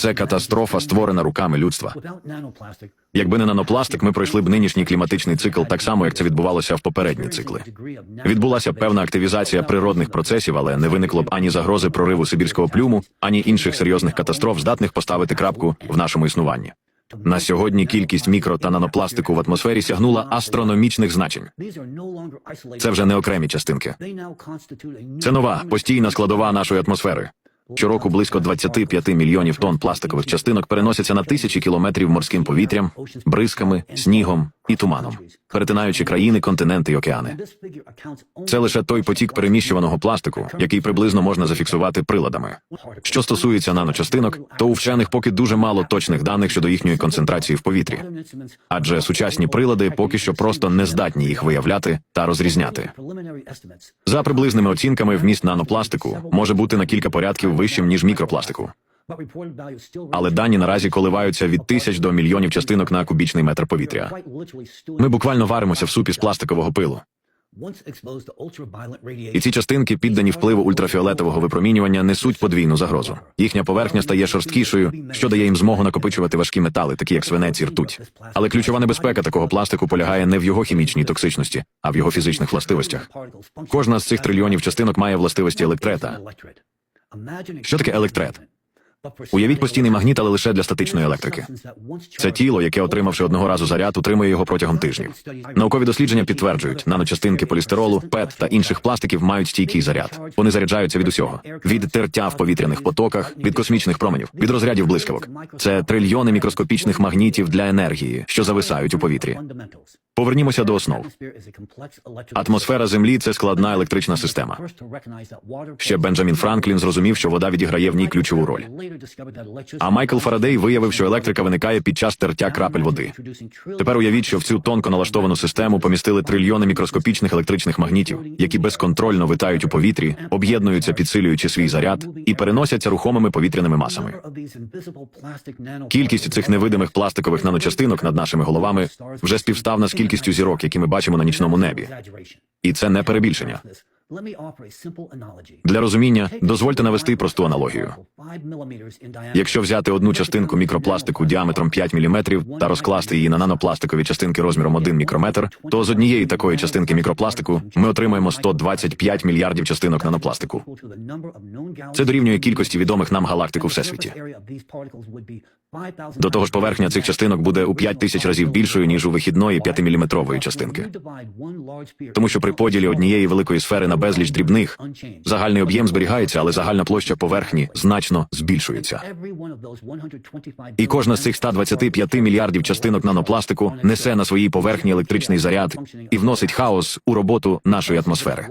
Це катастрофа, створена руками людства. Якби не нанопластик, ми пройшли б нинішній кліматичний цикл так само, як це відбувалося в попередні цикли. Відбулася певна активізація природних процесів, але не виникло б ані загрози прориву сибірського плюму, ані інших серйозних катастроф, здатних поставити крапку в нашому існуванні. На сьогодні кількість мікро та нанопластику в атмосфері сягнула астрономічних значень. Це вже не окремі частинки. Це нова постійна складова нашої атмосфери. Щороку близько 25 мільйонів тонн пластикових частинок переносяться на тисячі кілометрів морським повітрям, бризками, снігом і туманом, перетинаючи країни, континенти й океани. Це лише той потік переміщуваного пластику, який приблизно можна зафіксувати приладами. Що стосується наночастинок, то у вчених поки дуже мало точних даних щодо їхньої концентрації в повітрі, адже сучасні прилади поки що просто не здатні їх виявляти та розрізняти. За приблизними оцінками, вміст нанопластику може бути на кілька порядків вищим ніж мікропластику. Але дані наразі коливаються від тисяч до мільйонів частинок на кубічний метр повітря. Ми буквально варимося в супі з пластикового пилу. І ці частинки, піддані впливу ультрафіолетового випромінювання, несуть подвійну загрозу. Їхня поверхня стає шорсткішою, що дає їм змогу накопичувати важкі метали, такі як свинець і ртуть. Але ключова небезпека такого пластику полягає не в його хімічній токсичності, а в його фізичних властивостях. Кожна з цих трильйонів частинок має властивості електрета. Що таке електрет? Уявіть постійний магніт, але лише для статичної електрики. Це тіло, яке, отримавши одного разу заряд, утримує його протягом тижнів. Наукові дослідження підтверджують, наночастинки полістиролу, ПЕТ та інших пластиків мають стійкий заряд. Вони заряджаються від усього: від тертя в повітряних потоках, від космічних променів, від розрядів блискавок. Це трильйони мікроскопічних магнітів для енергії, що зависають у повітрі. Повернімося до основ. Атмосфера Землі це складна електрична система. Ще Бенджамін Франклін зрозумів, що вода відіграє в ній ключову роль. А Майкл Фарадей виявив, що електрика виникає під час тертя крапель води. Тепер уявіть, що в цю тонко налаштовану систему помістили трильйони мікроскопічних електричних магнітів, які безконтрольно витають у повітрі, об'єднуються, підсилюючи свій заряд, і переносяться рухомими повітряними масами. Кількість цих невидимих пластикових наночастинок над нашими головами вже співставна з кількістю зірок, які ми бачимо на нічному небі. І це не перебільшення. Для розуміння дозвольте навести просту аналогію. Якщо взяти одну частинку мікропластику діаметром 5 мм та розкласти її на нанопластикові частинки розміром 1 мікрометр, то з однієї такої частинки мікропластику ми отримаємо 125 мільярдів частинок нанопластику. Це дорівнює кількості відомих нам галактик у всесвіті. До того ж, поверхня цих частинок буде у 5 тисяч разів більшою ніж у вихідної 5-міліметрової частинки. Тому що при поділі однієї великої сфери на безліч дрібних загальний об'єм зберігається, але загальна площа поверхні значно збільшується. І кожна з цих 125 мільярдів частинок нанопластику несе на своїй поверхні електричний заряд і вносить хаос у роботу нашої атмосфери.